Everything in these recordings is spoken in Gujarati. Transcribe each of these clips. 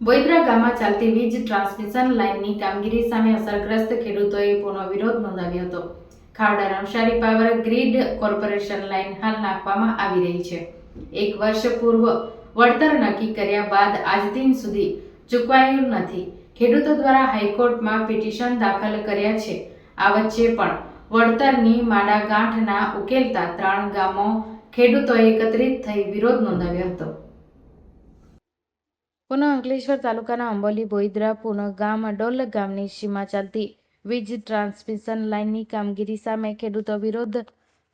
બોઈદરા ગામમાં ચાલતી વીજ ટ્રાન્સમિશન લાઇનની કામગીરી સામે અસરગ્રસ્ત ખેડૂતોએ પૂર્ણ વિરોધ નોંધાવ્યો હતો. Khavda Navsari power grid corporation line હાલ નાખવામાં આવી રહી છે. એક વર્ષ પૂર્વ વળતર નક્કી કર્યા બાદ આજ દિન સુધી ચૂકવાયું નથી. ખેડૂતો દ્વારા હાઈકોર્ટમાં પિટિશન દાખલ કર્યા છે. આ વચ્ચે પણ વળતરની માડાગાંઠના ઉકેલતા ત્રણ ગામો ખેડૂતોએ એકત્રિત થઈ વિરોધ નોંધાવ્યો હતો. પુનઃ અંકલેશ્વર તાલુકાના અંબોલી બોઈદરા પુનઃ ગામ અડોલ ગામની સીમા ચાલતી વીજ ટ્રાન્સમિશન લાઇનની કામગીરી સામે ખેડૂતો વિરોધ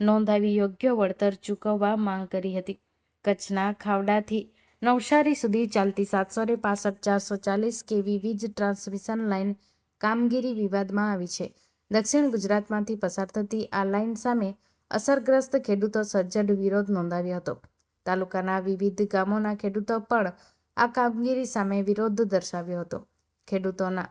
નોંધાવી યોગ્ય વળતર ચૂકવવા માંગ કરી હતી. કચ્છના ખાવડાથી નવસારી સુધી ચાલતી સાતસો ને પાસઠ ચારસો ચાલીસ કેવી વીજ ટ્રાન્સમિશન લાઇન કામગીરી વિવાદમાં આવી છે. દક્ષિણ ગુજરાતમાંથી પસાર થતી આ લાઇન સામે અસરગ્રસ્ત ખેડૂતો સજ્જડ વિરોધ નોંધાવ્યો હતો. તાલુકાના વિવિધ ગામોના ખેડૂતો પણ આ કામગીરી સામે વિરોધ દર્શાવ્યો હતો. ખેડૂતોના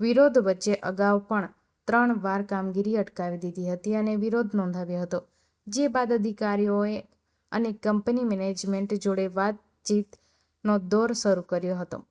વિરોધ વચ્ચે અગાઉ પણ ત્રણ વાર કામગીરી અટકાવી દીધી હતી અને વિરોધ નોંધાવ્યો હતો. જે બાદ અધિકારીઓએ અને કંપની મેનેજમેન્ટ જોડે વાતચીતનો દોર શરૂ કર્યો હતો.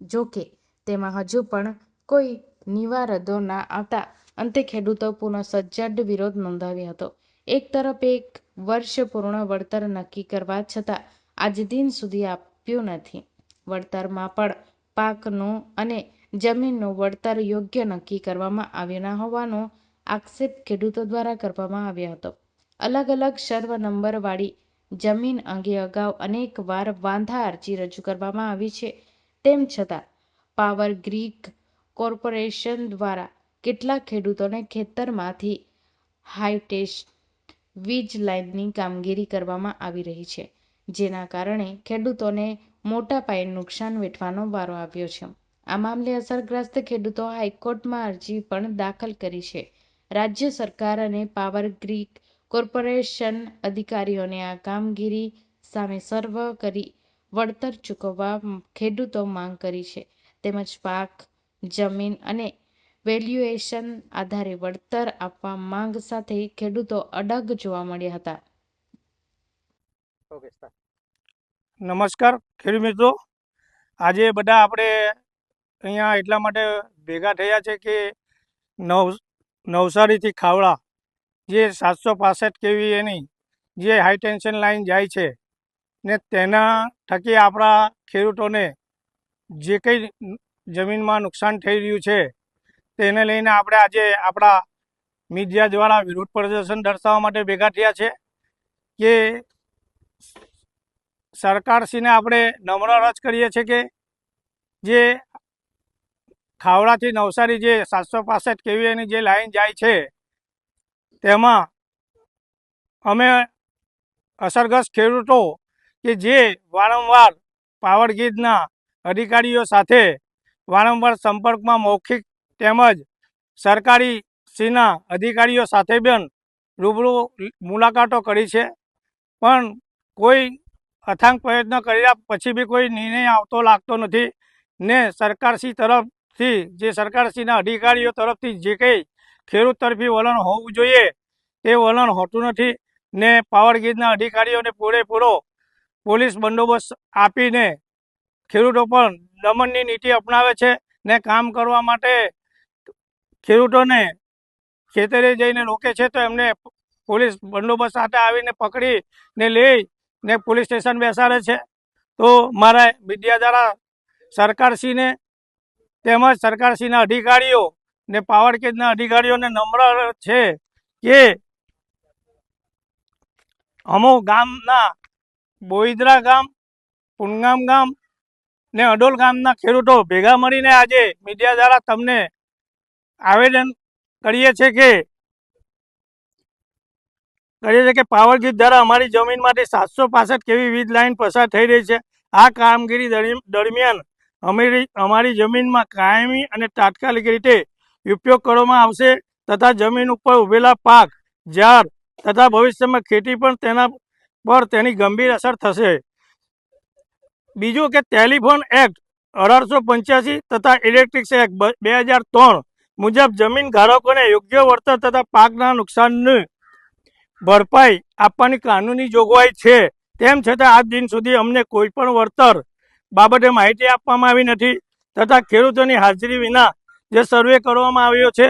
જો કે, તેમાં હજુ પણ કોઈ નિવારદો ના આવતા અંતે ખેડૂતો પુનઃ સજ્જડ વિરોધ નોંધાવ્યો હતો. એક તરફ એક વર્ષ પૂર્ણ વળતર નક્કી કરવા છતાં, આજ દિન સુધી આપ્યું નથી. વળતરમાં પણ પાકનું અને જમીનનું વળતર યોગ્ય નક્કી કરવામાં આવ્યું ન હોવાનો આક્ષેપ ખેડૂતો દ્વારા કરવામાં આવ્યો હતો. અલગ અલગ સર્વ નંબરવાળી જમીન અંગે અગાઉ અનેક વાર વાંધા અરજી રજૂ કરવામાં આવી છે. તેમ છતાં, પાવર ગ્રીક કોર્પોરેશન દ્વારા કેટલાક ખેડૂતોને ખેતરમાંથી હાઈટેસ્ટ વીજ લાઇનની કામગીરી કરવામાં આવી રહી છે, જેના કારણે ખેડૂતોને મોટા પાયે નુકસાન વેઠવાનો વારો આવ્યો છે. આ મામલે અસરગ્રસ્ત ખેડૂતો હાઈકોર્ટમાં અરજી પણ દાખલ કરી છે. રાજ્ય સરકાર અને પાવર ગ્રીડ કોર્પોરેશન અધિકારીઓને આ કામગીરી સામે સર્વ કરી વળતર ચૂકવવા ખેડૂતો માંગ કરી છે. તેમજ પાક, જમીન અને વેલ્યુએશન આધારે વળતર આપવા માંગ સાથે ખેડૂતો અડગ જોવા મળ્યા હતા. નમસ્કાર, ખેડૂત મિત્રો. આજે બધા આપણે અહીંયા એટલા માટે ભેગા થયા છે કે નવ, નવસારીથી ખાવડા, જે સાતસો પાસઠ કેવી એની, જે હાઈ ટેન્શન લાઈન જાય છે, ને તેના થકી આપણા ખેડૂતોને જે કંઈ જમીનમાં નુકસાન થઈ રહ્યું છે, તેને લઈને આપણે આજે આપણા મીડિયા દ્વારા વિરોધ પ્રદર્શન દર્શાવવા માટે ભેગા થયા છે કે સરકારશ્રીને આપણે નમ્ર અરજ કરીએ છીએ કે જે ખાવડાથી નવસારી જે સાતસો પાસઠ કેવીએની જે લાઈન જાય છે, તેમાં અમે અસરગ્રસ્ત ખેડૂતો કે જે વારંવાર પાવર ગ્રીડના અધિકારીઓ સાથે વારંવાર સંપર્કમાં મૌખિક તેમજ સરકારી શ્રીના અધિકારીઓ સાથે પણ રૂબરૂ મુલાકાતો કરી છે. પણ કોઈ અથાંગ પ્રયત્ન કર્યા પછી બી કોઈ નિર્ણય આવતો લાગતો નથી. ને સરકારશ્રી તરફથી, જે સરકારશ્રીના અધિકારીઓ તરફથી જે કંઈ ખેડૂત તરફી વલણ હોવું જોઈએ તે વલણ હોતું નથી. ને પાવર ગ્રીડના અધિકારીઓને પૂરેપૂરો પોલીસ બંદોબસ્ત આપીને ખેડૂતો પણ દમનની નીતિ અપનાવે છે ને કામ કરવા માટે ખેડૂતોને ખેતરે જઈને રોકે છે, તો એમને પોલીસ બંદોબસ્ત સાથે આવીને પકડીને લઈ ને પોલીસ સ્ટેશન બેસાડે છે. તો મારા મીડિયા દ્વારા સરકારશ્રીને તેમજ સરકારશ્રીના અધિકારીઓ ને પાવર કેજના અધિકારીઓને નમ્ર છે કે અમો ગામના બોઈદરા ગામ, પુનગામ ગામ ને અડોલ ગામના ખેડૂતો ભેગા મળીને આજે મીડિયા દ્વારા તમને આવેદન કરીએ છીએ કે કરીએ છીએ કે પાવર ગ્રીડ દ્વારા અમારી જમીનમાંથી સાતસો પાસઠ કેવી વીજ લાઇન પસાર થઈ રહી છે. આ કામગીરી દરમિ- દરમિયાન અમારી અમારી જમીનમાં કાયમી અને તાત્કાલિક રીતે ઉપયોગ કરવામાં આવશે તથા જમીન ઉપર ઉભેલા પાક, ઝાડ તથા ભવિષ્યમાં ખેતી પણ તેના પર તેની ગંભીર અસર થશે. બીજું કે ટેલિફોન એક્ટ અઢારસો પંચ્યાસી તથા ઇલેક્ટ્રિક્સ એક્ટ બે હજાર ત્રણ મુજબ જમીન ધારકોને યોગ્ય વળતર તથા પાકના નુકસાનની ભરપાઈ આપવાની કાનૂની જોગવાઈ છે. તેમ છતાં આજ દિન સુધી અમને કોઈ પણ વળતર બાબતે માહિતી આપવામાં આવી નથી. તથા ખેડૂતોની હાજરી વિના જે સર્વે કરવામાં આવ્યો છે,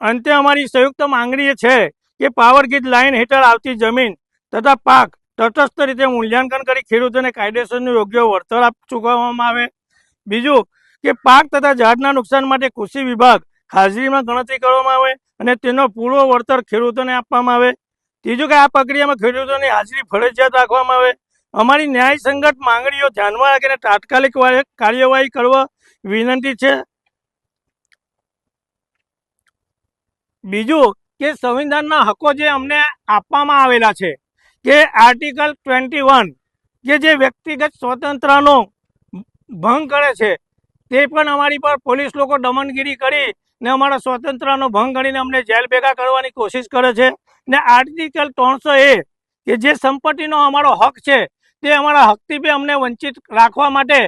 અંતે અમારી સંયુક્ત માંગણી છે કે પાવર ગ્રીડ લાઇન હેઠળ આવતી જમીન તથા પાક તટસ્થ રીતે મૂલ્યાંકન કરી ખેડૂતોને કાયદેસરનું યોગ્ય વળતર ચૂકવવામાં આવે. બીજું કે પાક તથા ઝાડના નુકસાન માટે કૃષિ વિભાગ હાજરીમાં ગણતરી કરવામાં આવે અને તેનો પૂરો વળતર ખેડૂતોને આપવામાં આવે. ત્રીજું કે આ પ્રક્રિયામાં ખેડૂતોની હાજરી ફરજિયાત રાખવામાં આવે. અમારી ન્યાય સંગત માંગણીઓ ધ્યાનમાં રાખીને તાત્કાલિક કાર્યવાહી કરવા વિનંતી છે. બીજું કે સંવિધાનના હકો જે અમને આપવામાં આવેલા છે કે આર્ટિકલ ટ્વેન્ટી વન કે જે વ્યક્તિગત સ્વતંત્રનો ભંગ કરે છે તે પણ અમારી પર પોલીસ લોકો દમનગીરી કરી ને અમારા સ્વતંત્રનો ભંગ કરીને અમને જેલ ભેગા કરવાની કોશિશ કરે છે. ને આર્ટિકલ ત્રણસો એ, કે જે સંપત્તિનો અમારો હક છે, તે અમારા હકથી બી અમને વંચિત રાખવા માટે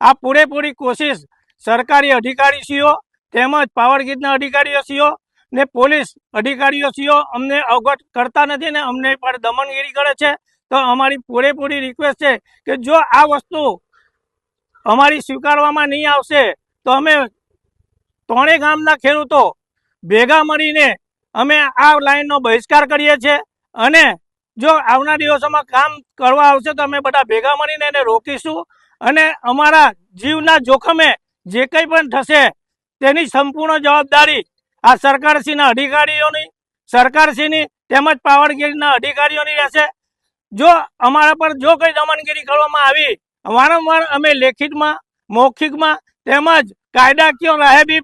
આ પૂરેપૂરી કોશિશ સરકારી અધિકારીશ્રીઓ તેમજ પાવર ગ્રીડના અધિકારીઓશ્રીઓ ને પોલીસ અધિકારીઓશ્રીઓ અમને અવગત કરતા નથી ને અમને પર દમનગીરી કરે છે. તો અમારી પૂરેપૂરી રિક્વેસ્ટ છે કે જો આ વસ્તુ અમારી સ્વીકારવામાં નહીં આવશે, તો અમે ત્રણેય ગામના ખેડૂતો ભેગા મળીને અમે આ લાઈનનો બહિષ્કાર કરીએ છીએ અને જો આવના દિવસોમાં કામ કરવા આવશે તો અમે બધા ભેગા મળીને એને રોકીશું અને અમારા જીવના જોખમે જે કંઈ પણ થશે તેની સંપૂર્ણ જવાબદારી આ સરકારશ્રીના અધિકારીઓની, સરકારશ્રીની તેમજ પાવડગીરીના અધિકારીઓની રહેશે. જો અમારા પર જો કંઈ દમનગીરી કરવામાં આવી, વારંવાર અમે લેખિતમાં, મૌખિકમાં તેમજ કાયદાકીય રાહેબી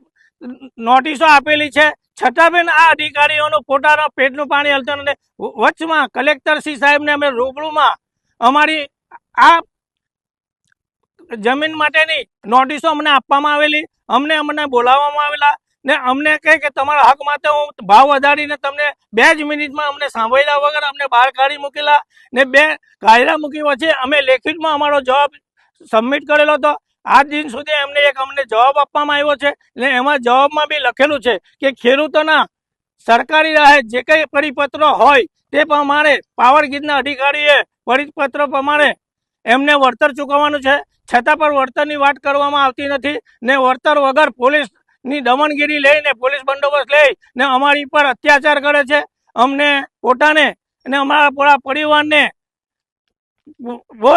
નોટિસો આપેલી છે છતાં બેન આ અધિકારીઓનું પોતાના પેટનું પાણી હલતું અને વચમાં કલેક્ટર શ્રી સાહેબને અમે રૂબરૂમાં અમારી આ જમીન માટેની નોટિસો અમને આપવામાં આવેલી, અમને અમને બોલાવવામાં આવેલા ને અમને કહે કે તમારા હક માટે હું ભાવ વધારીને તમને બે જ મિનિટમાં અમને સાંભળ્યા વગર અમને બહાર કાઢી મૂકેલા ને બે કાયદા મૂકી વચ્ચે અમે લેખિતમાં અમારો જવાબ સબમિટ કરેલો હતો. આજ દિન સુધી એમને એક અમને જવાબ આપવામાં આવ્યો છે. ને એમાં જવાબમાં બી લખેલું છે કે ખેડૂતોના સરકારી રાહે જે કંઈ પરિપત્રો હોય તે પ્રમાણે પાવર ગ્રીડના અધિકારીએ પરિપત્ર પ્રમાણે એમને વળતર ચૂકવવાનું છે. છતાં પણ વળતરની વાત કરવામાં આવતી નથી ને વળતર વગર પોલીસની દમનગીરી લઈને પોલીસ બંદોબસ્ત લઈ ને અમારી પર અત્યાચાર કરે છે. અમને પોતાને અને અમારા પૂરા પરિવારને બહુ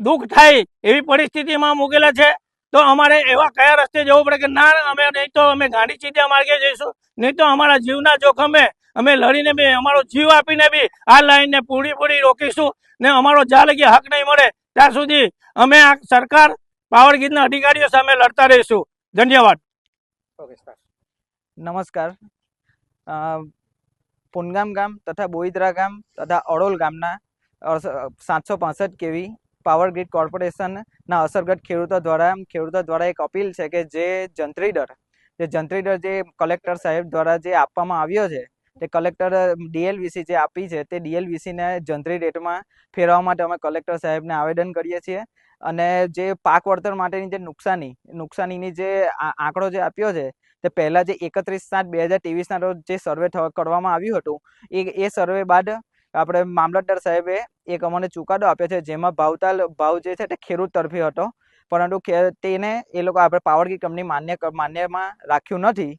દુઃખ થાય એવી પરિસ્થિતિમાં મૂકેલા છે તો અમારે એવા કયા રસ્તે જવું પડે કે ના અમે નહીં તો અમે ગાંધી ચીધા માર્ગે જઈશું નહીં તો અમારા જીવના જોખમે અમે લડીને બી અમારો જીવ આપીને બી આ લાઈનને પૂરી પૂરી રોકીશું ને અમારો જ્યાં લગી હક નહીં મળે. ત્યાં સુધી અમે આ સરકાર પાવર અધિકારીઓ સામે લડતા રહીશું. ધન્યવાદ. નમસ્કાર. પુનગામ ગામ તથા બોઈદરા ગામ તથા અડોલ ગામના સાતસો પાસઠ કેવી પાવર ગ્રીડ કોર્પોરેશનના અસરગ્રસ્ત ખેડૂતો દ્વારા ખેડૂતો દ્વારા એક અપીલ છે કે જે જંત્રી દર જે જંત્રી દર જે કલેક્ટર સાહેબ દ્વારા જે આપવામાં આવ્યો છે, તે કલેક્ટર ડીએલવીસી જે આપી છે, તે ડીએલવીસીને જંત્રી રેટમાં ફેરવવા માટે અમે કલેક્ટર સાહેબને આવેદન કરીએ છીએ. અને જે પાક વળતર માટેની જે નુકસાની, નુકસાનીની જે આંકડો જે આપ્યો છે, તે પહેલાં જે એકત્રીસ સાત બે હજાર ત્રેવીસના રોજ જે સર્વે કરવામાં આવ્યું હતું, એ એ સર્વે બાદ આપણે મામલતદાર સાહેબે એક અમને ચુકાદો આપ્યો છે, જેમાં ભાવતાલ ભાવ જે છે તે ખેડૂત તરફી હતો. પરંતુ તેને એ લોકો આપણે પાવડકી કંપની માન્ય માન્યમાં રાખ્યું નથી.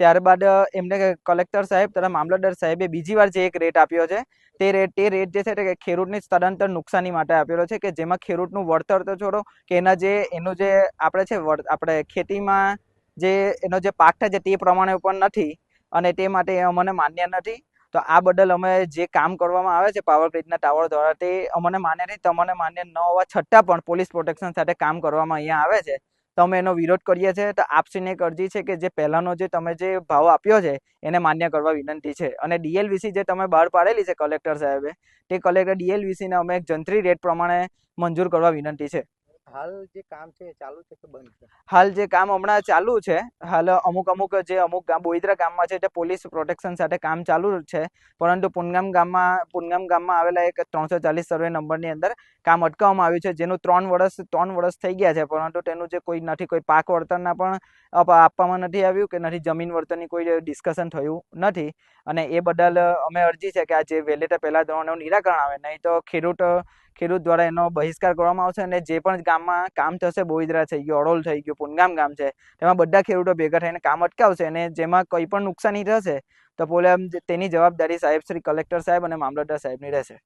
ત્યારબાદ એમને કલેક્ટર સાહેબ તથા મામલતદાર સાહેબે બીજી વાર જે એક રેટ આપ્યો છે, તે રેટ તે રેટ જે છે તે ખેડૂતની સદંતર નુકસાની માટે આપેલો છે કે જેમાં ખેડૂતનું વળતર તો છોડો, કે એના જે એનું જે આપણે છે આપણે ખેતીમાં જે એનો જે પાક થાય છે તે પ્રમાણે પણ નથી અને તે માટે અમને માન્ય નથી. તો આ બદલ અમે જે કામ કરવામાં આવે છે પાવર ગ્રીડના ટાવર દ્વારા તે અમને માન્ય નહીં, તમને માન્ય ન હોવા છતાં પણ પોલીસ પ્રોટેક્શન સાથે કામ કરવામાં અહીંયા આવે છે. તો અમે એનો વિરોધ કરીએ છીએ. તો આપશ્રીને એક અરજી છે કે જે પહેલાંનો જે તમે જે ભાવ આપ્યો છે, એને માન્ય કરવા વિનંતી છે. અને ડીએલવીસી જે તમે બહાર પાડેલી છે કલેક્ટર સાહેબે, તે કલેક્ટર ડીએલવીસીને અમે એક જંત્રી રેટ પ્રમાણે મંજૂર કરવા વિનંતી છે. હાલ જે કામ છે ચાલુ છે કે બંધ છે? હાલ જે કામ હમણાં ચાલુ છે, હાલ અમુક અમુક જે અમુક ગામ, બોઈદરા ગામમાં છે તે પોલીસ પ્રોટેક્શન સાથે કામ ચાલુ છે, પરંતુ પુનગામ ગામમાં પુનગામ ગામમાં આવેલા એક ત્રણસો ચાલીસ સર્વે નંબરની અંદર કામ અટકાવવામાં આવ્યું છે, જેનું ત્રણ વર્ષ ત્રણ વર્ષ થઈ ગયા છે, પરંતુ તેનું જે કોઈ નથી, કોઈ પાક વળતરના પણ આપવામાં નથી આવ્યું કે નથી, જમીન વળતરની કોઈ ડિસ્કશન થયું નથી. અને એ બદલ અમે અરજી છે કે આ જે વહેલે તે પહેલા ધોરણનું નિરાકરણ આવે, નહીં તો ખેડૂત ખેડૂત દ્વારા એનો બહિષ્કાર કરવામાં આવશે અને જે પણ ગામમાં કામ થશે, બોઈદરા થઈ ગયું, અડોલ થઈ ગયું, પુનગામ ગામ છે, તેમાં બધા ખેડૂતો ભેગા થઈને કામ અટકાવશે અને જેમાં કંઈ પણ નુકસાની થશે, તો પોલે તેની જવાબદારી સાહેબ શ્રી કલેક્ટર સાહેબ અને મામલતદાર સાહેબની રહેશે.